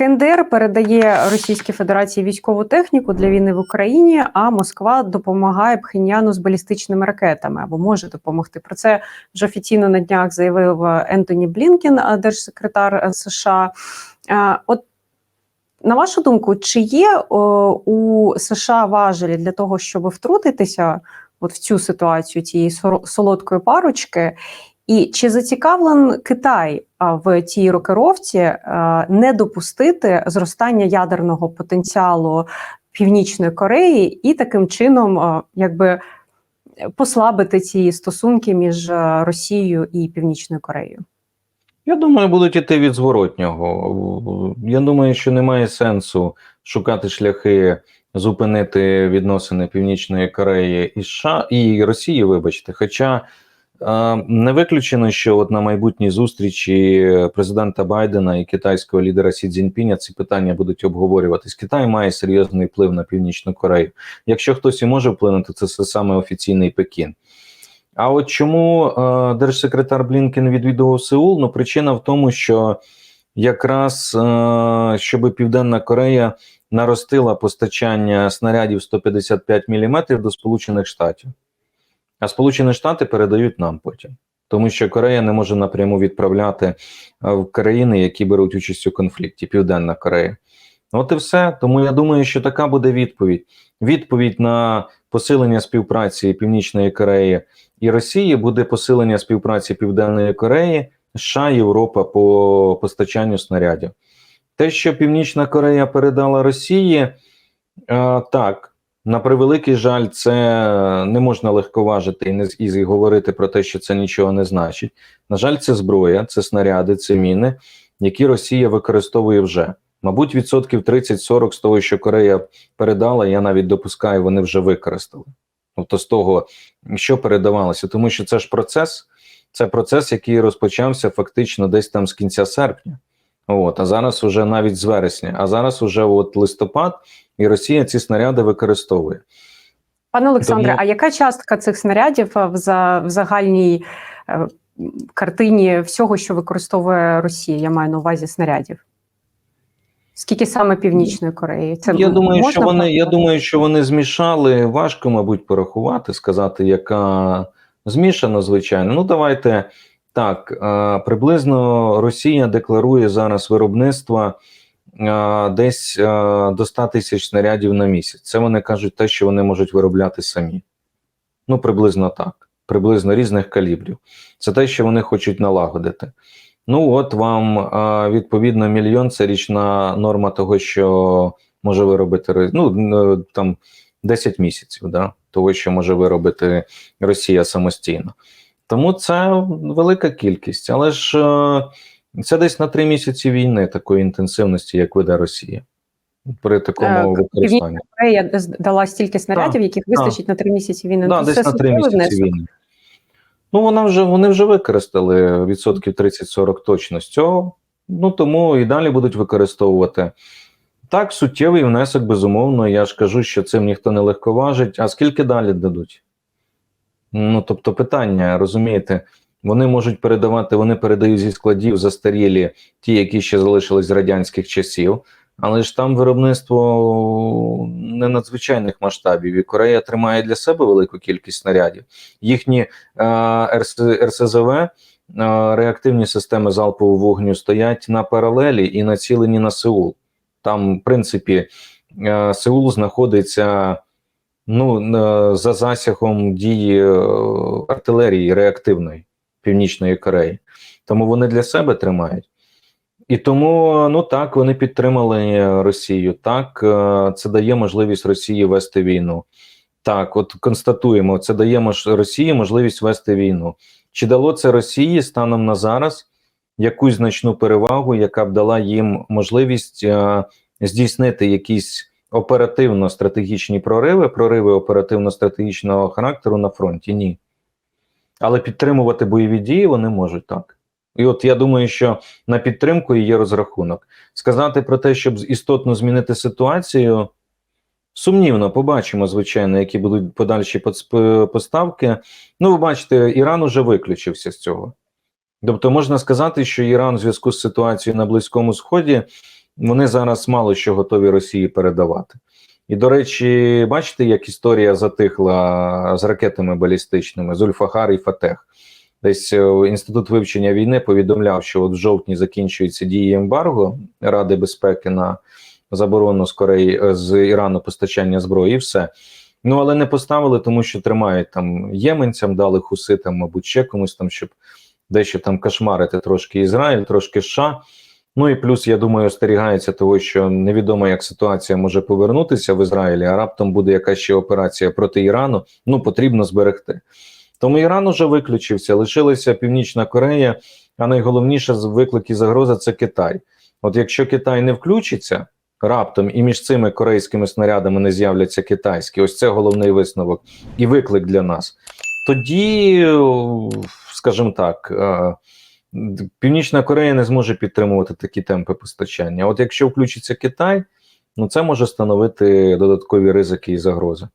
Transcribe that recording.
КНДР передає Російській Федерації військову техніку для війни в Україні, а Москва допомагає Пхеньяну з балістичними ракетами або може допомогти. Про це вже офіційно на днях заявив Ентоні Блінкен, е, держсекретар е, США. Е, От на вашу думку, чи є у США важелі для того, щоб втрутитися от в цю ситуацію цієї солодкої парочки? І чи зацікавлен Китай в цій рокировці не допустити зростання ядерного потенціалу Північної Кореї і таким чином якби послабити ці стосунки між Росією і Північною Кореєю? Я думаю, будуть іти від зворотнього. Я думаю, що немає сенсу шукати шляхи зупинити відносини Північної Кореї і США і Росії, вибачте. Хоча е, не виключено, що от на майбутній зустрічі президента Байдена і китайського лідера Сі Цзіньпіня ці питання будуть обговорюватись. Китай має серйозний вплив на Північну Корею. Якщо хтось і може вплинути, це саме офіційний Пекін. А от чому е, держсекретар Блінкен відвідував Сеул? Ну, причина в тому, що якраз е, щоб Південна Корея наростила постачання снарядів 155 мм до Сполучених Штатів, а Сполучені Штати передають нам потім. Тому що Корея не може напряму відправляти е, в країни, які беруть участь у конфлікті, Південна Корея. От і все. Тому я думаю, що така буде відповідь. Відповідь на посилення співпраці Північної Кореї і Росії буде посилення співпраці Південної Кореї, США, Європа по постачанню снарядів. Те, що Північна Корея передала Росії, е, так, на превеликий жаль, це не можна легковажити і не і говорити про те, що це нічого не значить. На жаль, це зброя, це снаряди, це міни, які Росія використовує вже. Мабуть, відсотків 30-40 з того, що Корея передала, я навіть допускаю, вони вже використали. Тобто з того, що передавалося, тому що це ж процес, це процес, який розпочався фактично десь там з кінця серпня. От, а зараз вже навіть з вересня, а зараз вже от листопад, і Росія ці снаряди використовує. Пане Олександре, Тому- а яка частка цих снарядів е, в, за, в загальній е, картині всього, що використовує Росія? Я маю на увазі снарядів? Скільки саме Північної Кореї? Це я думаю, можна що вони, я думаю, що вони змішали. Важко, мабуть, порахувати, сказати, яка змішана, звичайно. Ну, давайте так. е, Приблизно Росія декларує зараз виробництво е, десь е, до 100 тисяч снарядів на місяць. Це вони кажуть те, що вони можуть виробляти самі. Ну, приблизно так. Приблизно різних калібрів. Це те, що вони хочуть налагодити. Ну, от вам відповідно мільйон це річна норма того, що може виробити ну, там 10 місяців, да, того, що може виробити Росія самостійно. Тому це велика кількість, але ж е, це десь на 3 місяці війни такої інтенсивності, як веде Росія. При такому використанні. Корея дала стільки снарядів, яких вистачить на три місяці війни. Да, Ну, десь на 3 суттєвий місяці внесок. війни. Ну, вона вже, вони вже використали відсотків 30-40 точно з цього. Ну тому і далі будуть використовувати. Так, суттєвий внесок, безумовно. Я ж кажу, що цим ніхто не легковажить. А скільки далі дадуть? Ну, тобто, питання, розумієте, вони можуть передавати, вони передають зі складів застарілі, ті, які ще залишились з радянських часів. Але ж там виробництво не надзвичайних масштабів, і Корея тримає для себе велику кількість снарядів. Їхні е, РС, РСЗВ, е, реактивні системи залпового вогню стоять на паралелі і націлені на Сеул. Там, в принципі, е, Сеул знаходиться ну, е, за засягом дії е, артилерії реактивної Північної Кореї. Тому вони для себе тримають. І тому ну так вони підтримали Росію. Так, е, це дає можливість Росії вести війну. Так, от констатуємо, це дає Росії можливість вести війну. Чи дало це Росії станом на зараз якусь значну перевагу, яка б дала їм можливість е, здійснити якісь оперативно-стратегічні прориви, прориви оперативно-стратегічного характеру на фронті? Ні. Але підтримувати бойові дії вони можуть так. І от я думаю, що на підтримку і є розрахунок. Сказати про те, щоб істотно змінити ситуацію, сумнівно, побачимо, звичайно, які будуть подальші поставки. Ну, ви бачите, Іран уже виключився з цього. Тобто, можна сказати, що Іран в зв'язку з ситуацією на Близькому Сході вони зараз мало що готові Росії передавати. І, до речі, бачите, як історія затихла з ракетами балістичними, з Ульфахар і Фатех. Десь е, інститут вивчення війни повідомляв, що от в жовтні закінчується дії ембарго Ради безпеки на заборону з Кореї е, з Ірану постачання зброї, і все. Ну але не поставили, тому що тримають там єменцям, дали хуситам, мабуть, ще комусь там, щоб дещо там кошмарити трошки Ізраїль, трошки США. Ну і плюс, я думаю, остерігається того, що невідомо, як ситуація може повернутися в Ізраїлі, а раптом буде якась ще операція проти Ірану. Ну потрібно зберегти. Тому Іран уже виключився, лишилася Північна Корея, а найголовніше з виклик і загроза це Китай. От якщо Китай не включиться раптом і між цими корейськими снарядами не з'являться китайські, ось це головний висновок і виклик для нас. Тоді, скажімо так, е, Північна Корея не зможе підтримувати такі темпи постачання. От якщо включиться Китай, ну це може становити додаткові ризики і загрози.